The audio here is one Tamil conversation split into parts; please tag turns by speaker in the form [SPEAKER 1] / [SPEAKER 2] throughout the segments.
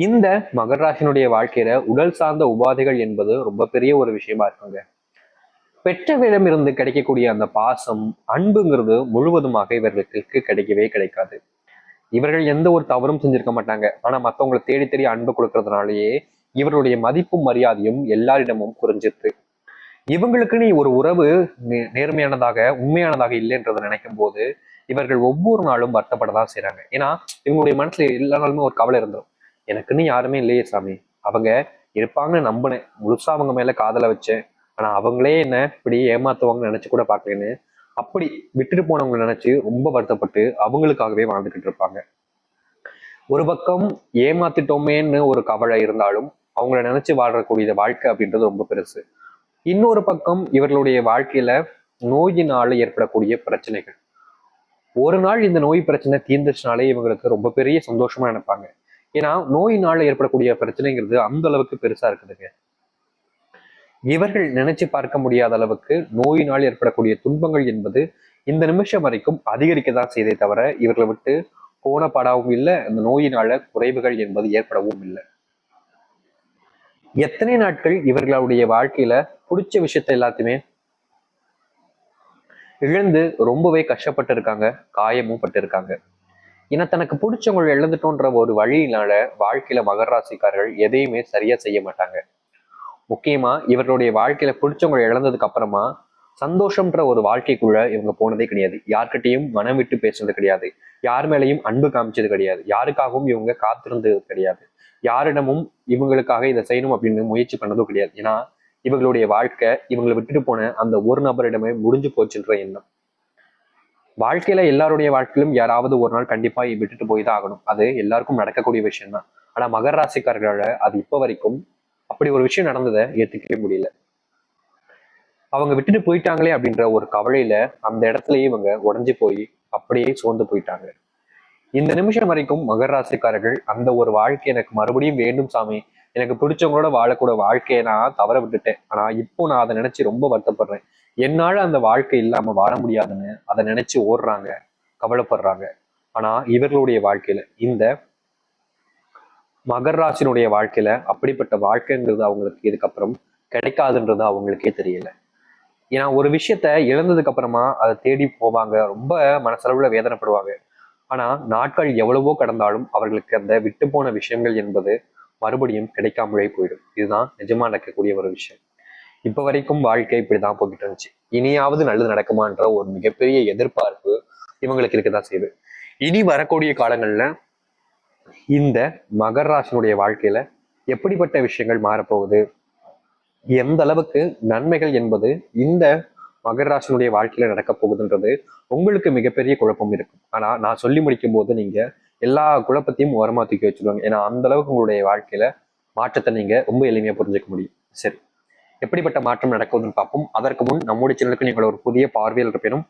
[SPEAKER 1] இந்த மகராசினுடைய வாழ்க்கையில உடல் சார்ந்த உபாதைகள் என்பது ரொம்ப பெரிய ஒரு விஷயமா இருக்குங்க. பெற்றவிடம் இருந்து கிடைக்கக்கூடிய அந்த பாசம் அன்புங்கிறது முழுவதுமாக இவர்களுக்கு கிடைக்கவே கிடைக்காது. இவர்கள் எந்த ஒரு தவறும் செஞ்சிருக்க மாட்டாங்க. ஆனா மத்தவங்களை தேடி தேடி அன்பு கொடுக்கறதுனாலயே இவருடைய மதிப்பும் மரியாதையும் எல்லாரிடமும் குறைஞ்சிருது. இவங்களுக்குன்னு ஒரு உறவு நே- நேர்மையானதாக உண்மையானதாக இல்லைன்றதை நினைக்கும் போது இவர்கள் ஒவ்வொரு நாளும் வருத்தப்பட தான் செய்றாங்க. ஏன்னா இவங்களுடைய மனசுல எல்லா நாளுமே ஒரு கவலை இருந்துடும் எனக்குன்னு யாருமே இல்லையே சாமி. அவங்க இருப்பாங்கன்னு நம்பினேன். முழுசா அவங்க மேல காதலை வச்சேன். ஆனா அவங்களே என்ன இப்படி ஏமாத்துவாங்கன்னு நினைச்சு கூட பார்க்கலன்னு அப்படி விட்டுட்டு போனவங்களை நினைச்சு ரொம்ப வருத்தப்பட்டு அவங்களுக்காகவே வாழ்ந்துகிட்டு இருப்பாங்க. ஒரு பக்கம் ஏமாத்திட்டோமேன்னு ஒரு கவலை இருந்தாலும் அவங்கள நினைச்சு வாழக்கூடிய வாழ்க்கை அப்படின்றது ரொம்ப பெருசு. இன்னொரு பக்கம் இவர்களுடைய வாழ்க்கையில நோயினால ஏற்படக்கூடிய பிரச்சனைகள். ஒரு நாள் இந்த நோய் பிரச்சனை தீர்ந்துச்சுனாலே இவங்களுக்கு ரொம்ப பெரிய சந்தோஷமா நினைப்பாங்க. ஏன்னா நோயினால ஏற்படக்கூடிய பிரச்சனைங்கிறது அந்த அளவுக்கு பெருசா இருக்குதுங்க. இவர்கள் நினைச்சு பார்க்க முடியாத அளவுக்கு நோயினால் ஏற்படக்கூடிய துன்பங்கள் என்பது இந்த நிமிஷம் வரைக்கும் அதிகரிக்க தான் செய்தே தவிர இவர்களை விட்டு போனப்படவும் இல்லை அந்த நோயினால குறைவுகள் என்பது ஏற்படவும் இல்லை. எத்தனை நாட்கள் இவர்களுடைய வாழ்க்கையில பிடிச்ச விஷயத்த எல்லாத்தையுமே இழந்து ரொம்பவே கஷ்டப்பட்டு இருக்காங்க காயமும் பட்டு இருக்காங்க. ஏன்னா தனக்கு பிடிச்சவங்க இழந்துட்டோன்ற ஒரு வழியினால வாழ்க்கையில மகர ராசிக்காரர்கள் எதையுமே சரியா செய்ய மாட்டாங்க. முக்கியமா இவர்களுடைய வாழ்க்கையில பிடிச்சவங்க இழந்ததுக்கு அப்புறமா சந்தோஷம்ன்ற ஒரு வாழ்க்கைக்குள்ள இவங்க போனதே கிடையாது. யார்கிட்டையும் மனம் விட்டு பேசுனது கிடையாது. யார் மேலையும் அன்பு காமிச்சது கிடையாது. யாருக்காகவும் இவங்க காத்திருந்தது கிடையாது. யாரிடமும் இவங்களுக்காக இதை செய்யணும் அப்படின்னு முயற்சி பண்ணதும் கிடையாது. ஏன்னா இவங்களுடைய வாழ்க்கை இவங்களை விட்டுட்டு போன அந்த ஒரு நபரிடமே முடிஞ்சு போச்சுன்ற எண்ணம். வாழ்க்கையில எல்லாருடைய வாழ்க்கையிலும் யாராவது ஒரு நாள் கண்டிப்பா விட்டுட்டு போய் தான் ஆகணும். அது எல்லாருக்கும் நடக்கக்கூடிய விஷயம் தான் ஆனா மகர ராசிக்காரர்களால அது இப்ப வரைக்கும் அப்படி ஒரு விஷயம் நடந்ததை ஏத்துக்கவே முடியல. அவங்க விட்டுட்டு போயிட்டாங்களே அப்படின்ற ஒரு கவலையில அந்த இடத்துலயே இவங்க உடைஞ்சு போய் அப்படியே சோர்ந்து போயிட்டாங்க. இந்த நிமிஷம் வரைக்கும் மகர ராசிக்காரர்கள் அந்த ஒரு வாழ்க்கை எனக்கு மறுபடியும் வேண்டும் சாமி. எனக்கு பிடிச்சவங்களோட வாழக்கூட வாழ்க்கையை நான் தவற விட்டுட்டேன். ஆனா இப்போ நான் அதை நினைச்சு ரொம்ப வருத்தப்படுறேன். என்னால அந்த வாழ்க்கை இல்லாமல் வாழ முடியாதுன்னு அதை நினைச்சு ஓடுறாங்க கவலைப்படுறாங்க. ஆனா இவர்களுடைய வாழ்க்கையில இந்த மகர ராசினுடைய வாழ்க்கையில அப்படிப்பட்ட வாழ்க்கைங்கிறது அவங்களுக்கு இதுக்கப்புறம் கிடைக்காதுன்றது அவங்களுக்கே தெரியல. ஏன்னா ஒரு விஷயத்த இழந்ததுக்கு அப்புறமா அதை தேடி போவாங்க ரொம்ப மனசளவுல வேதனைப்படுவாங்க. ஆனா நாட்கள் எவ்வளவோ கடந்தாலும் அவர்களுக்கு அந்த விட்டு போன விஷயங்கள் என்பது மறுபடியும் கிடைக்காமலே போயிடும். இதுதான் நிஜமா நடக்கக்கூடிய ஒரு விஷயம். இப்ப வரைக்கும் வாழ்க்கை இப்படிதான் போய்கிட்டு இருந்துச்சு. இனியாவது நல்லது நடக்குமான்ற ஒரு மிகப்பெரிய எதிர்பார்ப்பு இவங்களுக்கு இருக்கதான் செய்யுது. இனி வரக்கூடிய காலங்கள்ல இந்த மகர ராசினுடைய வாழ்க்கையில எப்படிப்பட்ட விஷயங்கள் மாறப்போகுது? எந்த அளவுக்கு நன்மைகள் என்பது இந்த மகர ராசினுடைய வாழ்க்கையில நடக்க போகுதுன்றது உங்களுக்கு மிகப்பெரிய குழப்பம் இருக்கும். ஆனா நான் சொல்லி முடிக்கும் போது நீங்க எல்லா குழப்பத்தையும் ஓரமா தூக்கி வச்சிருவாங்க. ஏன்னா அந்த அளவுக்கு உங்களுடைய வாழ்க்கையில மாற்றத்தை நீங்க ரொம்ப எளிமையா புரிஞ்சுக்க முடியும். சரி. எப்படிப்பட்ட மாற்றம் நடக்குதுன்னு பார்ப்போம். அதற்கு முன் நம்முடைய சேனலுக்கு நீங்கள் ஒரு புதிய பார்வையில் இருப்பினும்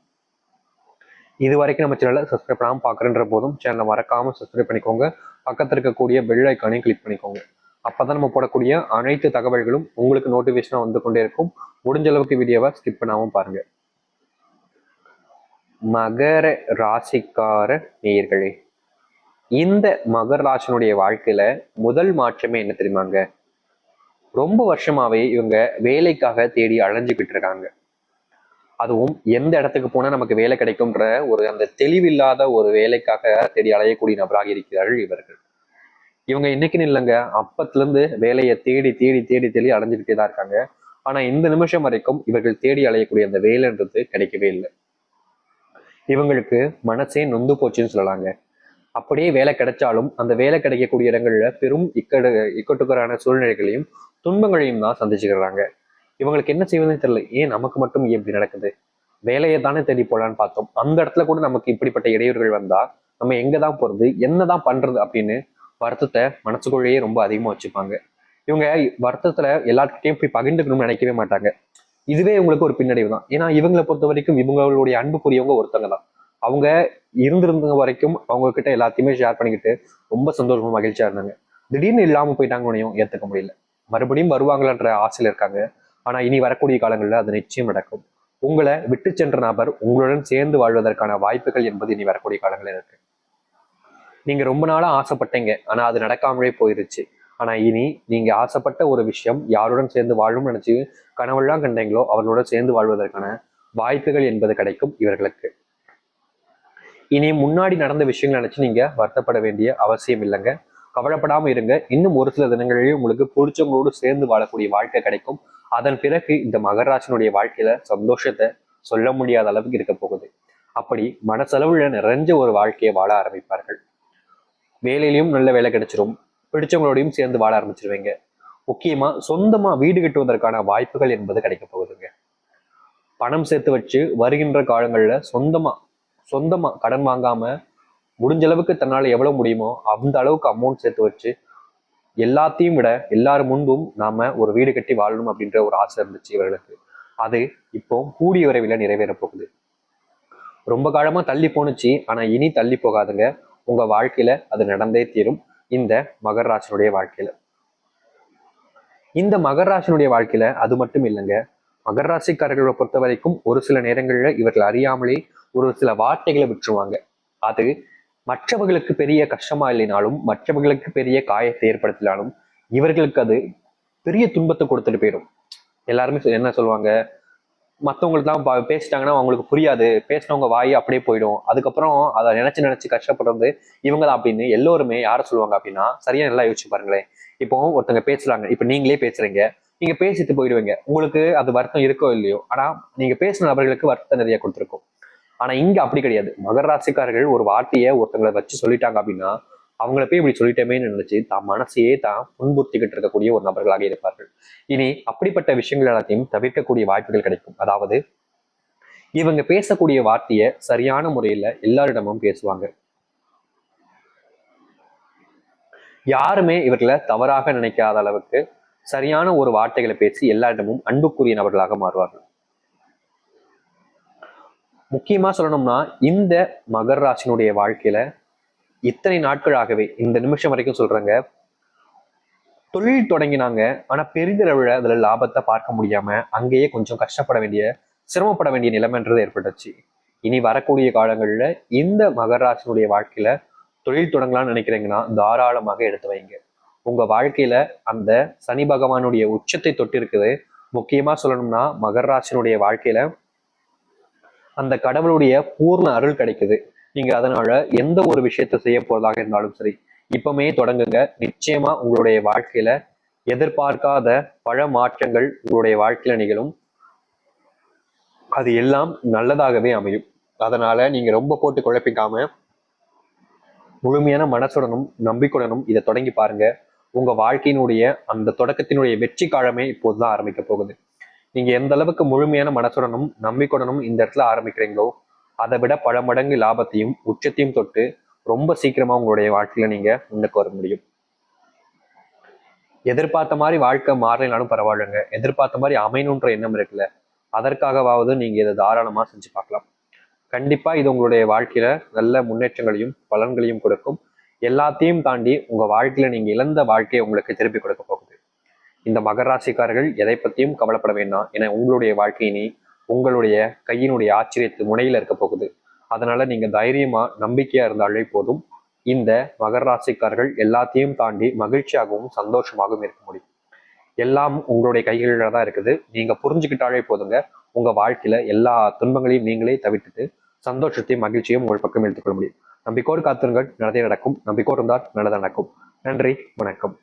[SPEAKER 1] இது வரைக்கும் நம்ம சேனலை சப்ஸ்கிரைப் பண்ணாமல் பார்க்குறன்ற போதும் சேனலை மறக்காமல் சப்ஸ்கிரைப் பண்ணிக்கோங்க. பக்கத்தில் இருக்கக்கூடிய பெல் ஐக்கானையும் கிளிக் பண்ணிக்கோங்க. அப்பதான் நம்ம போடக்கூடிய அனைத்து தகவல்களும் உங்களுக்கு நோட்டிஃபிகேஷனாக வந்து கொண்டே இருக்கும். முடிஞ்ச அளவுக்கு வீடியோவை ஸ்கிப் பண்ணாமல் பாருங்கள் மகர ராசிக்கார நேயர்களே இந்த மகர ராசினுடைய வாழ்க்கையில முதல் மாற்றமே என்ன தெரியுமாங்க? ரொம்ப வருஷமாவே இவங்க வேலைக்காக தேடி அழைஞ்சுக்கிட்டு இருக்காங்க அதுவும் எந்த இடத்துக்கு போனா நமக்கு வேலை கிடைக்கும்ன்ற ஒரு அந்த தெளிவில்லாத ஒரு வேலைக்காக தேடி அலையக்கூடிய நபராக இருக்கிறார்கள் இவர்கள். இவங்க இன்னைக்குன்னு இல்லைங்க அப்பத்துல இருந்து வேலையை தேடி தேடி தேடி தேடி அடைஞ்சுக்கிட்டே தான் இருக்காங்க. ஆனா இந்த நிமிஷம் வரைக்கும் இவர்கள் தேடி அலையக்கூடிய அந்த வேலைன்றது கிடைக்கவே இல்லை. இவங்களுக்கு மனசே நொந்து போச்சுன்னு சொல்லலாங்க. அப்படியே வேலை கிடைச்சாலும் அந்த வேலை கிடைக்கக்கூடிய இடங்களில் பெரும் இக்கடு இக்கட்டுக்கரான சூழ்நிலைகளையும் துன்பங்களையும் தான் சந்திச்சுக்கிறாங்க. இவங்களுக்கு என்ன செய்வதுன்னு தெரியல. ஏன் நமக்கு மட்டும் எப்படி இப்படி நடக்குது? வேலையை தானே தேடி போலான்னு பார்த்தோம். அந்த இடத்துல கூட நமக்கு இப்படிப்பட்ட இடையூறுகள் வந்தா நம்ம எங்க தான் போறது? என்னதான் பண்றது? அப்படின்னு வருத்தத்தை மனசுக்குள்ளேயே ரொம்ப அதிகமா வச்சுப்பாங்க. இவங்க வருத்தத்துல எல்லார்கிட்டையும் போய் பகிர்ந்துக்கணும்னு நினைக்கவே மாட்டாங்க. இதுவே இவங்களுக்கு ஒரு பின்னடைவு தான். ஏன்னா இவங்களை பொறுத்த வரைக்கும் இவங்களுடைய அன்புக்குரியவங்க ஒருத்தங்க தான். அவங்க இருந்திருந்த வரைக்கும் அவங்க கிட்ட எல்லாத்தையுமே ஷேர் பண்ணிக்கிட்டு ரொம்ப சந்தோஷமா மகிழ்ச்சியா இருந்தாங்க. திடீர்னு இல்லாம போயிட்டாங்கன்னு ஏத்துக்க முடியல. மறுபடியும் வருவாங்களான்ற ஆசையில இருக்காங்க. ஆனா இனி வரக்கூடிய காலங்கள்ல அது நிச்சயம் நடக்கும். உங்களை விட்டு சென்ற நபர் உங்களுடன் சேர்ந்து வாழ்வதற்கான வாய்ப்புகள் என்பது இனி வரக்கூடிய காலங்களில் இருக்கு. நீங்க ரொம்ப நாளா ஆசைப்பட்டீங்க. ஆனா அது நடக்காமலே போயிருச்சு. ஆனா இனி நீங்க ஆசைப்பட்ட ஒரு விஷயம் யாருடன் சேர்ந்து வாழும்னு நினைச்சு கனவெல்லாம் கண்டீங்களோ அவர்களோட சேர்ந்து வாழ்வதற்கான வாய்ப்புகள் என்பது கிடைக்கும் இவர்களுக்கு. இனி முன்னாடி நடந்த விஷயங்களை நினைச்சு நீங்க வருத்தப்பட வேண்டிய அவசியம் இல்லைங்க. கவலைப்படாம இருங்க. இன்னும் ஒரு சில தினங்களிலேயே உங்களுக்கு பிடிச்சவங்களோடு சேர்ந்து வாழக்கூடிய வாழ்க்கை கிடைக்கும். அதன் பிறகு இந்த மகராசனுடைய வாழ்க்கையில சந்தோஷத்தை சொல்ல முடியாத அளவுக்கு இருக்க போகுது. அப்படி மனசளவுல நிறைஞ்ச ஒரு வாழ்க்கையை வாழ ஆரம்பிப்பார்கள். வேலையிலையும் நல்ல வேலை கிடைச்சிரும். பிடிச்சவங்களோடையும் சேர்ந்து வாழ ஆரம்பிச்சிருவீங்க. முக்கியமா சொந்தமா வீடு கட்டுவதற்கான வாய்ப்புகள் என்பது கிடைக்க போகுதுங்க. பணம் சேர்த்து வச்சு வருகின்ற காலங்கள்ல சொந்தமா சொந்தமா கடன் வாங்காம முடிஞ்ச அளவுக்கு தன்னால எவ்வளவு முடியுமோ அந்த அளவுக்கு அமௌண்ட் சேர்த்து வச்சு எல்லாத்தையும் விட எல்லாரும் முன்பும் நாம ஒரு வீடு கட்டி வாழணும் அப்படின்ற ஒரு ஆசை இருந்துச்சு இவர்களுக்கு. அது இப்போ கூடிய விரைவில் நிறைவேற போகுது. ரொம்ப காலமா தள்ளி போணுச்சு. ஆனா இனி தள்ளி போகாதுங்க. உங்க வாழ்க்கையில அது நடந்தே தீரும். இந்த மகர ராசினுடைய வாழ்க்கையில. இந்த மகர ராசினுடைய வாழ்க்கையில அது மட்டும் இல்லைங்க. மகராசிக்காரர்களை பொறுத்த வரைக்கும் ஒரு சில நேரங்களில் இவர்கள் அறியாமலே ஒரு சில வார்த்தைகளை விட்டுருவாங்க. அது மற்றவர்களுக்கு பெரிய கஷ்டமா இல்லைனாலும் மற்றவர்களுக்கு பெரிய காயத்தை ஏற்படுத்தினாலும் இவர்களுக்கு அது பெரிய துன்பத்தை கொடுத்துட்டு போயிடும். எல்லாருமே என்ன சொல்லுவாங்க? மற்றவங்களுக்கு தான் பேசிட்டாங்கன்னா அவங்களுக்கு புரியாது. பேசினவங்க வாய் அப்படியே போயிடும். அதுக்கப்புறம் அதை நினைச்சு நினைச்சு கஷ்டப்படுறது இவங்க தான் அப்படின்னு எல்லோருமே யாரை சொல்லுவாங்க அப்படின்னா சரியா நல்லா யோசிச்சு பாருங்களேன். இப்போ ஒருத்தங்க பேசுறாங்க. இப்போ நீங்களே பேசுறீங்க. நீங்க பேசிட்டு போயிடுவீங்க. உங்களுக்கு அது வருத்தம் இருக்கோ இல்லையோ? ஆனா நீங்க பேசின நபர்களுக்கு வருத்தம் நிறைய கொடுத்துருக்கும். ஆனா இங்க அப்படி கிடையாது. மகர ராசிக்காரர்கள் ஒரு வார்த்தையை ஒருத்தங்களை வச்சு சொல்லிட்டாங்க அப்படின்னா அவங்கள போய் இப்படி சொல்லிட்டோமேன்னு நினைச்சு தான் மனசையே தான் புண்புறுத்திக்கிட்டு இருக்கக்கூடிய ஒரு நபர்களாக இருப்பார்கள். இனி அப்படிப்பட்ட விஷயங்கள் எல்லாத்தையும் தவிர்க்கக்கூடிய வாய்ப்புகள் கிடைக்கும். அதாவது இவங்க பேசக்கூடிய வார்த்தையை சரியான முறையில எல்லாரிடமும் பேசுவாங்க. யாருமே இவர்களை தவறாக நினைக்காத அளவுக்கு சரியான ஒரு வார்த்தைகளை பேசி எல்லாரிடமும் அன்புக்குரிய நபர்களாக மாறுவார்கள். முக்கியமா சொல்லணும்னா இந்த மகர ராசினுடைய வாழ்க்கையில இத்தனை நாட்களாகவே இந்த நிமிஷம் வரைக்கும் சொல்றாங்க தொழில் தொடங்கினாங்க. ஆனா பெரிதளவுல அதுல லாபத்தை பார்க்க முடியாம அங்கேயே கொஞ்சம் கஷ்டப்பட வேண்டிய சிரமப்பட வேண்டிய நிலைமைன்றது ஏற்பட்டுச்சு இனி வரக்கூடிய காலங்களில் இந்த மகராசனுடைய வாழ்க்கையில தொழில் தொடங்கலாம்னு நினைக்கிறீங்கன்னா தாராளமாக எடுத்து வைங்க. உங்க வாழ்க்கையில அந்த சனி பகவானுடைய உச்சத்தை தொட்டு இருக்குது முக்கியமா சொல்லணும்னா மகராசனுடைய வாழ்க்கையில அந்த கடவுளுடைய பூர்ண அருள் கிடைக்குது. நீங்க அதனால எந்த ஒரு விஷயத்த செய்ய போறதாக இருந்தாலும் சரி இப்பவுமே தொடங்குங்க. நிச்சயமா உங்களுடைய வாழ்க்கையில எதிர்பார்க்காத பல மாற்றங்கள் உங்களுடைய வாழ்க்கையில நிகழும். அது எல்லாம் நல்லதாகவே அமையும். அதனால நீங்க ரொம்ப போட்டு குழப்பிக்காம முழுமையான மனசுடனும் நம்பிக்கையுடனும் இதை தொடங்கி பாருங்க. உங்க வாழ்க்கையினுடைய அந்த தொடக்கத்தினுடைய வெற்றி காலமே இப்போதுதான் ஆரம்பிக்க போகுது. நீங்க எந்த அளவுக்கு முழுமையான மனசுடனும் நம்பிக்கையுடனும் இந்த இடத்துல ஆரம்பிக்கிறீங்களோ அதை விட பல மடங்கு லாபத்தையும் உச்சத்தையும் தொட்டு ரொம்ப சீக்கிரமா உங்களுடைய வாழ்க்கையில நீங்க முன்னுக்கு வர முடியும். எதிர்பார்த்த மாதிரி வாழ்க்கை மாறலைனாலும் பரவாயில்லைங்க. எதிர்பார்த்த மாதிரி அமையணுன்ற எண்ணம் இருக்குல்ல அதற்காகவாவது நீங்க இதை தாராளமா செஞ்சு பார்க்கலாம். கண்டிப்பா இது உங்களுடைய வாழ்க்கையில நல்ல முன்னேற்றங்களையும் பலன்களையும் கொடுக்கும். எல்லாத்தையும் தாண்டி உங்க வாழ்க்கையில நீங்க இழந்த வாழ்க்கையை உங்களுக்கு திருப்பி கொடுக்க போகுது. இந்த மகராசிக்காரர்கள் எதை பற்றியும் கவலைப்பட வேண்டாம். என உங்களுடைய வாழ்க்கையினி உங்களுடைய கையினுடைய ஆச்சரியத்து முனையில் இருக்க போகுது. அதனால நீங்க தைரியமா நம்பிக்கையா இருந்தாலே போதும். இந்த மகர ராசிக்காரர்கள் எல்லாத்தையும் தாண்டி மகிழ்ச்சியாகவும் சந்தோஷமாகவும் இருக்க முடியும். எல்லாம் உங்களுடைய கைகளில் தான் இருக்குது. நீங்க புரிஞ்சுக்கிட்டாலே போதுங்க. உங்க வாழ்க்கையில எல்லா துன்பங்களையும் நீங்களே தவிர்த்துட்டு சந்தோஷத்தையும் மகிழ்ச்சியும் உங்கள் பக்கம் எடுத்துக்கொள்ள முடியும். நம்பிக்கோடு காத்திருங்கள். நல்லதே நடக்கும். நம்பிக்கோடு இருந்தால் நல்லது நடக்கும். நன்றி. வணக்கம்.